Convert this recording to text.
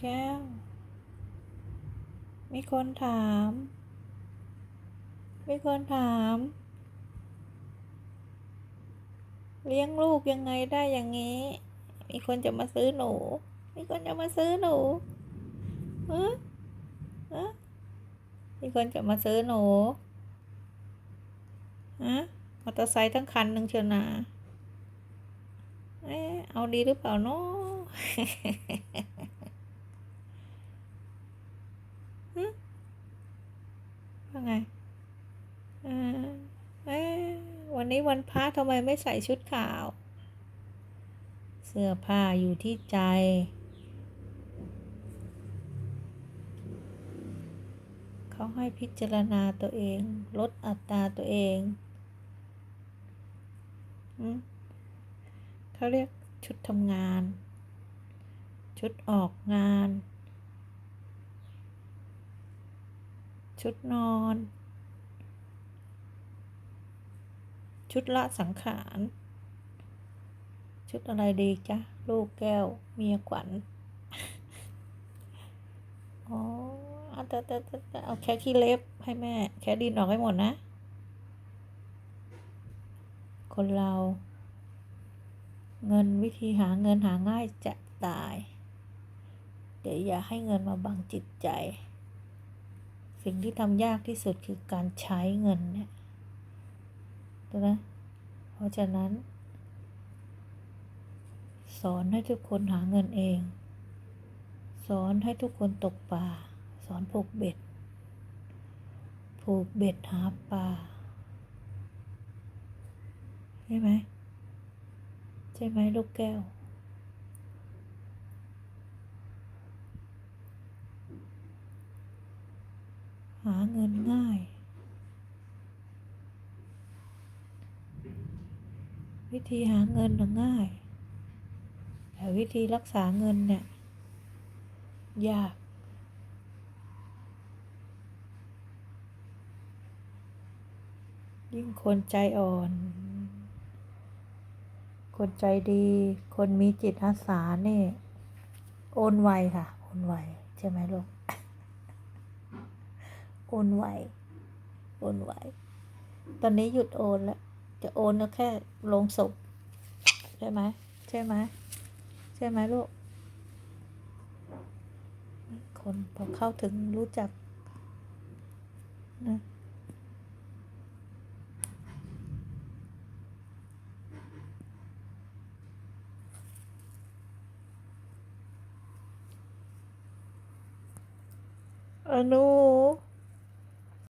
แก้ว มีคนถาม มีคนถาม เลี้ยงลูกยังไงได้อย่างนี้ มีคนจะมาซื้อหนู มีคนจะมาซื้อหนูเออเออมีคนจะมาซื้อหนูฮะมอเตอร์ไซค์ทั้งคันหนึ่งเชียวนะเอ๊ะเอาดีหรือเปล่าเนาะ หึ ว่าไงเออเอวันนี้วันพระทำไมไม่ใส่ชุดขาว เสื้อผ้าอยู่ที่ใจ เขาให้พิจารณาตัวเอง ลดอัตราตัวเองเขาเรียกชุดทำงาน ชุดออกงาน ชุดนอน ชุดละสังขาร ชุดอะไรดีจ๊ะ ลูกแก้ว เมียขวัญ อ๋อเอาแต่แต่แต่แต่เอาแค่ขี้เล็บให้แม่ แค่ดินออกให้หมดนะ คนเรา เงินวิธีหาเงินหาง่ายจะตาย เดี๋ยวอย่าให้เงินมาบังจิตใจ สิ่งที่ทำยากที่สุดคือการใช้เงินเนี่ยถูกไหมเพราะฉะนั้น สอนให้ทุกคนหาเงินเอง สอนให้ทุกคนตกปลาสอนผูกเบ็ด ผูกเบ็ดหาปลาใช่ไหมใช่ไหมลูกแก้ว หาเงินง่าย วิธีหาเงินน่ะง่าย แต่วิธีรักษาเงินเนี่ยยาก ยิ่งคนใจอ่อน คนใจดี คนมีจิตอาสาเนี่ยโอนไวค่ะ โอนไวใช่ไหมลูก โอนไวโอนไวตอนนี้หยุดโอนแล้ว จะโอนก็แค่ลงศพใช่ไหมใช่ไหมใช่ไหมลูก คนพอเข้าถึงรู้จักนะอนุ